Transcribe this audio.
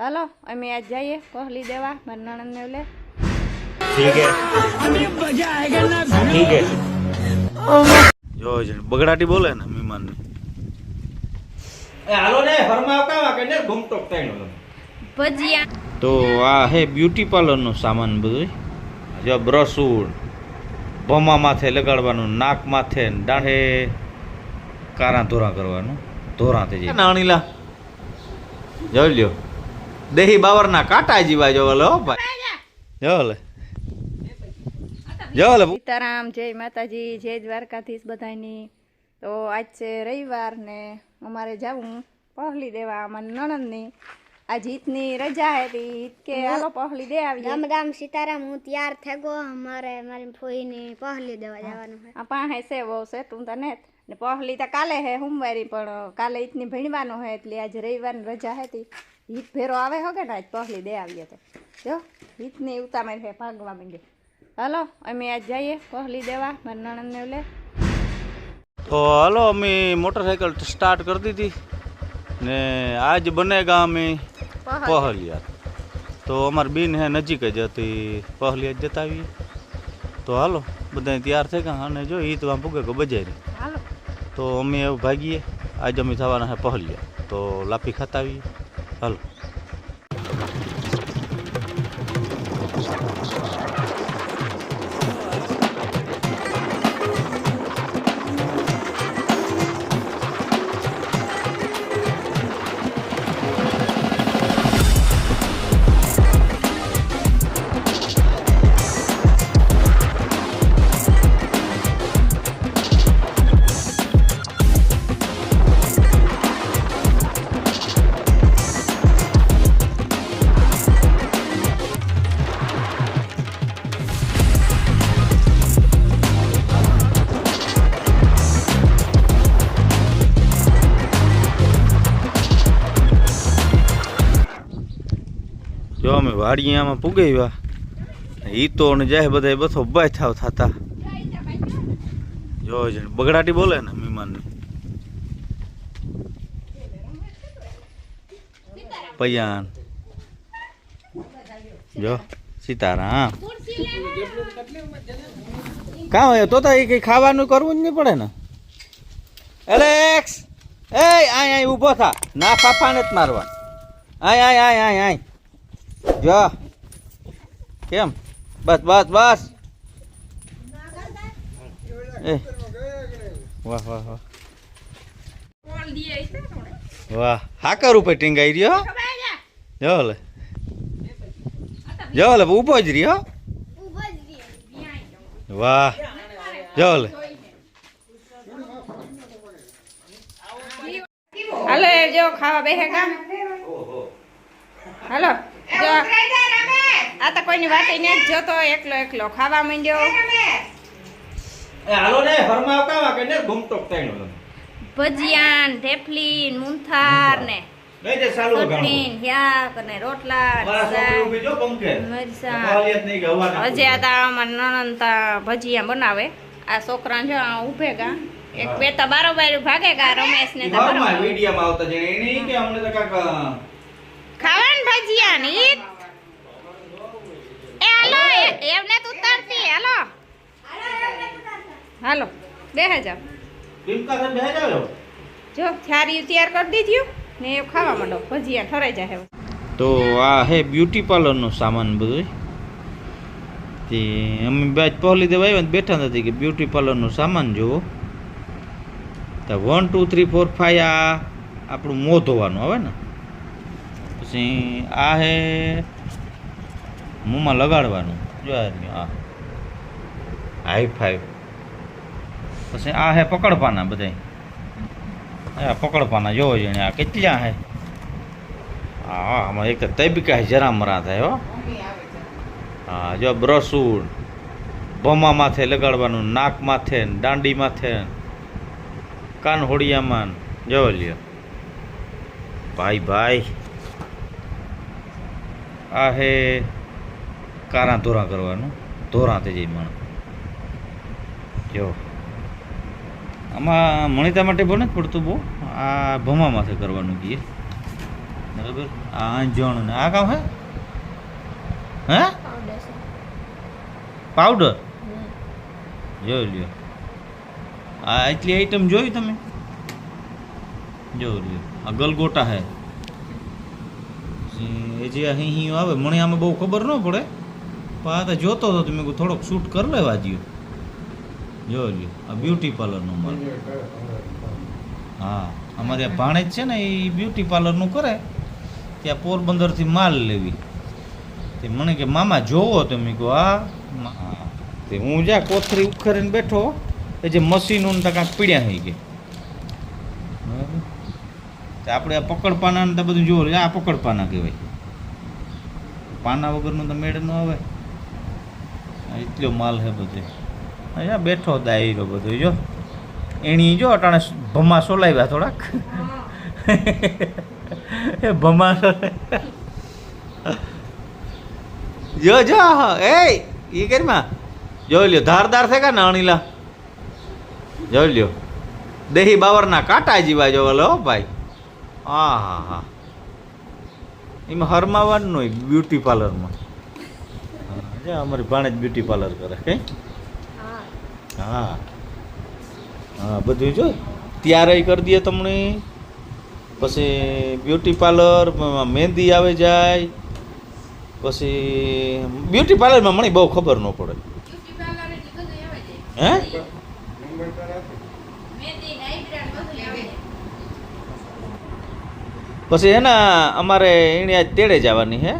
Hello અમે આજ જઈએ કોહલી દેવા મારા નણંદ ને લે. જો બગડાટી બોલે ને મહેમાન ને તો આ હે બ્યુટી પાર્લર નો સામાન બધું જો બ્રશુડ ભમા માથે લગાડવાનું નાક માથે દાઢે કારા ધોરા કરવાનું. ધોરા થઈ જાય. નાણીલા જોઈ લ્યો. દેહી બાવરના કાંટા જીવા જો લે હો ભાઈ. જો લે જો લે સીતારામ જય માતાજી જય દ્વારકાધીશ બધાની તો આજ છે રવિવાર ને અમારે જવું પહલી દેવા અમારી નણંદની. આજ ઈદની રજા હતી ઈદ કે હાલો પહલી દે આવી રામ રામ સીતારામ હું તૈયાર થઈ અમારે મારી ફોઈની પહલી દેવા જવાનું છે. આ પાસે છે બહુ છે તું તને ને પહલી તો કાલે હે સોમવારી પણ કાલે ઈદની ભણવાનું હે એટલે આજે રવિવારની રજા હતી. ઈદ ભેરો આવે હો કે ને? આજ પહલી દે આવીએ તો. જો ઈદની ઉતામેર હે ભાગવા માંડે. હાલો અમે આજ જઈએ પહલી દેવા મારા નણંદને લે. તો હાલો અમે મોટરસાઇકલ સ્ટાર્ટ કરી દીધી ને આજ બનેગા અમે પહલિયાર તો અમારી બેન હે નજીક જ હતી પહલિયાર જતા આવીએ. તો હાલો બધા તૈયાર થઈ ગયા અને જો ઈ તો આમ પૂગે કે બજારી હાલો. તો અમે એવું ભાગીએ આજે અમે થવાના હે પહલિયાર તો લાપી ખાતા આવીએ. હાલો અમે વાડિયામાં પુગાવ્યા. ઈ તો ને જાય બધા બથો બાય થાવ થતા. જો બગડાટી બોલે ને મહેમાન પૈયાન. જો, સીતારામ. કાં હોય? તો એ કઈ ખાવાનું કરવું જ નહીં પડે ને. એલેક્સ! એ, આય આય, ઊભો થા. ના ફાફાને જ મારવા આય આય આય આય આય. જો. કેમ? બસ બસ બસ. એ. વાહ વાહ વાહ. વાહ. હાકર ઉપર ટીંગાઈ રહ્યો જો લે જો લે ઊભો જ રહ્યો વાહ. જો લે હાલો જો ખાવા બેહે કામ. હાલો. આ તો કોઈની વાત એને જ જોતો એકલો એકલો ખાવા માંડ્યો. એ હાલો ને ફરમાવ કાવા કે ને ઘૂમટો તાઈનો ભજીયા ને ઢેફલી મુંથાર ને લઈ દે સાલો ચટણી ને ને રોટલા જો પંખે મરચાં. પહાલિયત નહીં કે હવા હજી આ તા અમારા નણંદ તા ભજીયા બનાવે. આ છોકરા જો ઊભે ગા. એક બે તો બારોબાર ભાગે ગા રમેશ ને તો બરોબર. વિડીયામાં આવતા છે એને કે અમને તો કાકા ખાવાન ભજીયા ને એમને તું ઉતારતી હાલો. હાલો જાવ બેહી જાવ જો થારી તૈયાર કરી દીધું ને એ ખાવા માંડો. ભજીયા ઠરાઈ જાય તો આ હે બ્યુટી પાર્લરનો સામાન બધું તે અમે બાજ પહોલી દેવા આવ્યા બેઠા નથી કે બ્યુટી પાર્લરનો સામાન જુઓ તો one two three four five આ આપણું મોં ધોવાનું આવે ને? પછી આ હે મોંમાં લગાડવાનું. જો આ હાઈ ફાઈવ પછી આ હે પકડપાના બધા આ પકડપાના જોવો જોઈએ આ કેટલા હે? હા આમાં એક તબકા જરા મરા થાય, હો. હા, જો બ્રસુડ ભમા માથે લગાડવાનું, નાક માથે દાંડી માથે કાન હોડિયામાં જોવો લ્યો. ભાઈ ભાઈ. આ હે કારા ધોરા કરવાનું. ધોરા થઈ જાય મણ જો. આમાં મણિતા માટે બને જ પડતું બહુ. આ ભમા માથે કરવાનું કહીએ બરાબર? આ આંજણ ને આ કામ હે? હે? પાવડર? જોઈ લ્યો. આ એટલી આઈટમ જોઈ તમે? જોઈ લ્યો. આ ગલગોટા હે. એ જે અહીં આવે મને આમાં બહુ ખબર ન પડે. તો જોતો હતો મેં થોડોક શૂટ કરી લેવા દ્યો. જો આ બ્યુટી પાર્લરનો માલ હા, અમારે ભાણેજ છે ને, એ બ્યુટી પાર્લરનું કરે. ત્યાં પોરબંદરથી માલ લેવી. તે મને કે, મામા, જોવો તમે. કહો આ. તે હું જ્યાં કોથરી ઉખેરીને બેઠો એ જે મશીનો તો કાંઈક પીડ્યા થઈ ગયા આપણે આ પકડ પાના બધું જોવું, આ પકડ પાના કહેવાય. પાના વગરનું તો મેળ ન આવે. એટલો માલ છે બધે. અહીંયા બેઠો દાયરો બધો, જો. એણી જો અટાણે ભમા સોલાવ્યા થોડાક. એ ભમા જો જો એ એ કરીમાં જોઈ લ્યો, ધારદાર છે ને નાણીલા? જોઈ લ્યો. દેહી બાવરના કાંટા જીવા જો લો હો, ભાઈ. હા હા હા એમાં હરમાવાનું બ્યુટી પાર્લરમાં જે અમારી ભાણે જ બ્યુટી પાર્લર કરે કઈ હા. હા. બધું જો ત્યારે કરી દઈએ તમને. પછી બ્યુટી પાર્લર મહેંદી આવે જાય પછી બ્યુટી પાર્લરમાં મને બહુ ખબર ન પડે. હે? પછી એના અમારે એણે આજ તેડે જવાની હે?